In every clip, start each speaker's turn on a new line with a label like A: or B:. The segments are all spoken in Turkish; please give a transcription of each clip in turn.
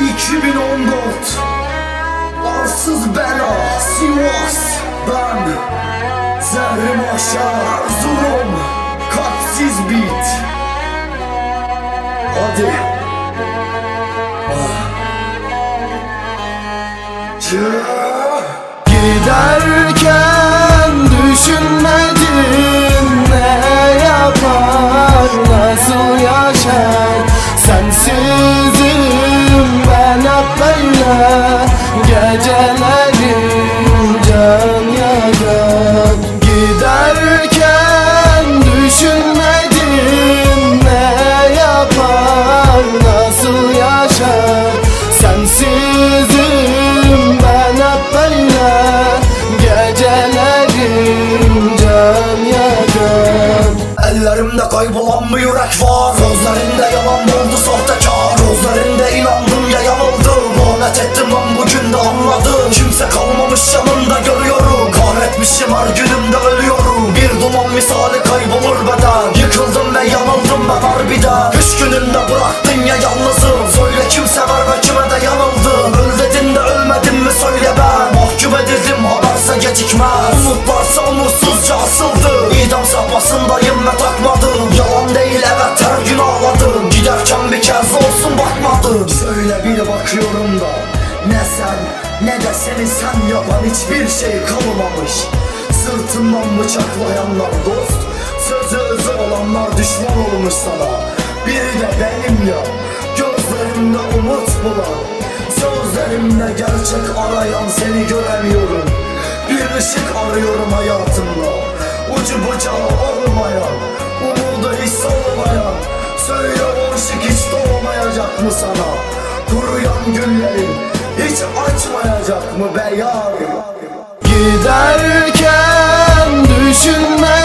A: 2014 Arsız bela Sivas. Ben Zerrim aşağı Erzurum Kalpsiz bit. Hadi. Ah.
B: Giderken
A: Ellerimde kaybolan bir yürek var. Gözlerinde yalan oldu sahtekar. Gözlerinde inandım ya yanıldım Lanet ettim ben bugün de anladım. Kimse kalmamış yanımda görüyorum. Kahretmişim her günümde ölüyorum. Bir duman misali kaybolur beden. Yıkıldım ve yanıldım ben harbiden. Kış gününde bıraktın ya yalnızım. Söyle kim sever ve kime de yanıldım bir bakıyorum da. Ne sen ne de seni sen yapan hiçbir şey kalmamış. Sırtından bıçaklayanlar dost Sözü özü olanlar düşman olmuş sana. Biri de benim ya Gözlerimde umut bulan. Sözlerimde gerçek arayan seni göremiyorum. Bir ışık arıyorum hayatımda. Ucu bucağı olmayan Umudu hiç solmayan Söyle o ışık hiç doğmayacak mı sana Kuruyan güllerin hiç açmayacak mı be yar?
B: Giderken düşünme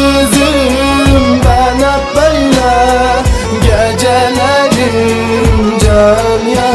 B: Yalnızım ben hep böyle Gecelerim can ya